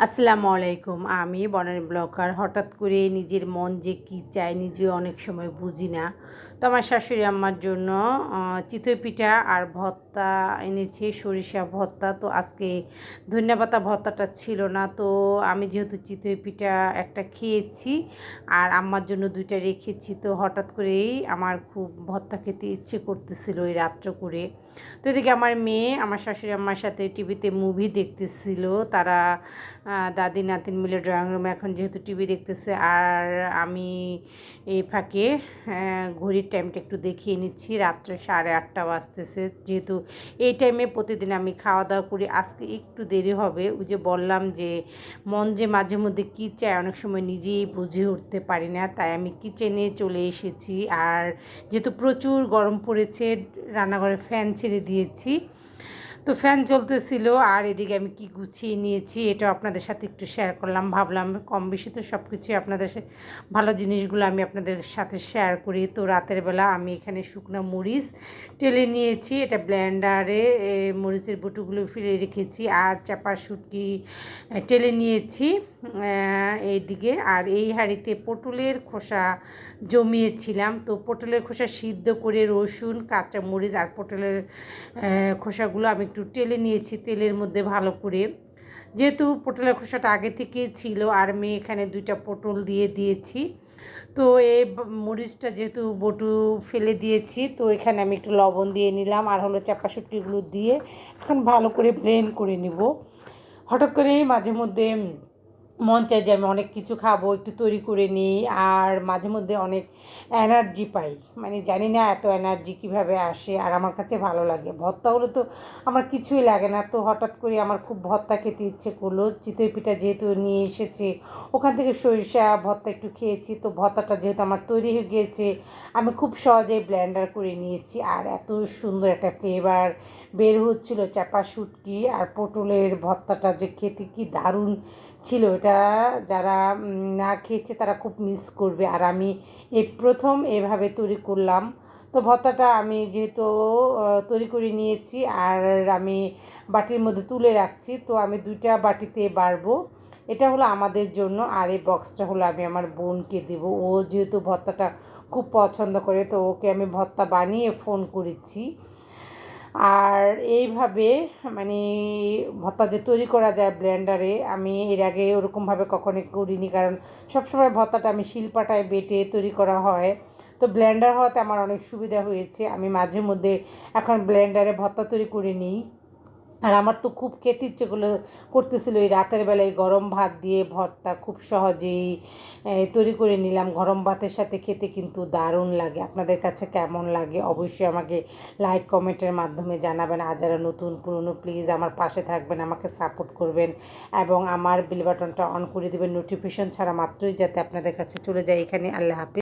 আসসালামু আলাইকুম। আমি বনানী ব্লগার হঠাৎ করে নিজের মন যে কী চায় নিজে অনেক সময় বুঝি না। তো আমার শাশুড়ি আম্মার জন্য চিতই পিঠা আর ভর্তা এনেছে, সরিষা ভর্তা। তো আজকে ধন্যপাতা ভর্তাটা ছিল না। তো আমি যেহেতু চিতই পিঠা একটা খেয়েছি আর আম্মার জন্য দুইটা রেখেছি, তো হঠাৎ করেই আমার খুব ভর্তা খেতে ইচ্ছে করতেছিল ওই রাত্র করে। তো এদিকে আমার মেয়ে, আমার শাশুড়ি আম্মার সাথে টিভিতে মুভি দেখতেছিল। তারা দাদি নাতিন মিলে ড্রয়িং রুমে এখন যেহেতু টিভি দেখতেছে, আর আমি এই ফাঁকে ঘড়ির টাইমটা একটু দেখিয়ে নিচ্ছি। রাত্রে সাড়ে আটটা বাজতেছে, যেহেতু এই টাইমে প্রতিদিন আমি খাওয়া দাওয়া করি। আজকে একটু দেরি হবে, ওই যে বললাম যে মন যে মাঝে মধ্যে কী চায়, অনেক সময় নিজেই বুঝে উঠতে পারি না, তাই আমি কিচেনে চলে এসেছি। আর যেহেতু প্রচুর গরম পড়েছে, রান্নাঘরে ফ্যান ছেড়ে দিয়েছি তো ফ্যান চলতেছিল আর এদিকে আমি কি গুছিয়ে নিয়েছি এটা আপনাদের সাথে একটু শেয়ার করলাম। ভাবলাম কম বেশি তো সব কিছুই আপনাদের ভালো জিনিসগুলো আমি আপনাদের সাথে শেয়ার করি। তো রাতের বেলা আমি এখানে শুকনো মরিচ টেলে নিয়েছি, এটা ব্লেন্ডারে মরিচের বুটুগুলো ফিরে রেখেছি, আর চাপা শুটকি টেলে নিয়েছি এইদিকে। আর এই হাঁড়িতে পটলের খোসা জমিয়েছিলাম, তো পটলের খোসা সিদ্ধ করে রসুন, কাঁচা মরিচ আর পটলের খোসাগুলো আমি একটু টেলে নিয়েছি তেলের মধ্যে ভালো করে। যেহেতু পটলের খোসাটা আগে থেকে ছিল, আর আমি এখানে দুইটা পটল দিয়ে দিয়েছি। তো এ মরিচটা যেহেতু বটু ফেলে দিয়েছি, তো এখানে আমি একটু লবণ দিয়ে নিলাম আর হলো চাপাশুটিগুলো দিয়ে এখন ভালো করে ব্লেন্ড করে নিব। হঠাৎ করে মাঝে মধ্যে মন চায় যে আমি অনেক কিছু খাব, একটু তৈরি করে নিই আর মাঝে মধ্যে অনেক এনার্জি পাই। মানে জানি না এত এনার্জি কীভাবে আসে আর আমার কাছে ভালো লাগে। ভর্তা হলে তো আমার কিছুই লাগে না। তো হঠাৎ করে আমার খুব ভর্তা খেতে ইচ্ছে করল। চিতই পিঠা যেহেতু নিয়ে এসেছে, ওখান থেকে সরিষা ভর্তা একটু খেয়েছি। তো ভর্তাটা যেহেতু আমার তৈরি হয়ে গিয়েছে, আমি খুব সহজেই ব্লেন্ডার করে নিয়েছি। আর এত সুন্দর একটা ফ্লেভার বের হচ্ছিল চাপা শুটকি আর পটলের ভর্তাটা যে খেতে কি দারুণ ছিল। এটা যারা না খেয়েছে তারা খুব মিস করবে। আর আমি এই প্রথম এভাবে তৈরি করলাম। তো ভর্তাটা আমি যেহেতু তৈরি করে নিয়েছি আর আমি বাটির মধ্যে তুলে রাখছি, তো আমি দুইটা বাটিতে বাড়বো। এটা হলো আমাদের জন্য আর এই বক্সটা হলো আমি আমার বোনকে দেবো। ও যেহেতু ভর্তাটা খুব পছন্দ করে, তো ওকে আমি ভর্তা বানিয়ে ফোন করেছি। আর এইভাবে মানে ভর্তা যে তৈরি করা যায় ব্লেন্ডারে, আমি এর আগে ওরকমভাবে কখনো করিনি। কারণ সবসময় ভর্তাটা আমি শিলপাটায় বেটে তৈরি করা হয়। তো ব্লেন্ডার হওয়াতে আমার অনেক সুবিধা হয়েছে। আমি মাঝে মধ্যে এখন ব্লেন্ডারে ভর্তা তৈরি করে নিই। আর আমার তো খুব খেতে ইচ্ছে করল, করতেছিল এই রাতের বেলায় গরম ভাত দিয়ে ভর্তা খুব সহজেই তৈরি করে নিলাম। গরম ভাতের সাথে খেতে কিন্তু দারুণ লাগে। আপনাদের কাছে কেমন লাগে অবশ্যই আমাকে লাইক, কমেন্টের মাধ্যমে জানাবেন। আর যারা নতুন, পুরনো প্লিজ আমার পাশে থাকবেন, আমাকে সাপোর্ট করবেন এবং আমার বিল বাটনটা অন করে দেবেন। নোটিফিকেশন ছাড়া মাত্রই যাতে আপনাদের কাছে চলে যায়। এখানে আল্লাহ হাফিজ।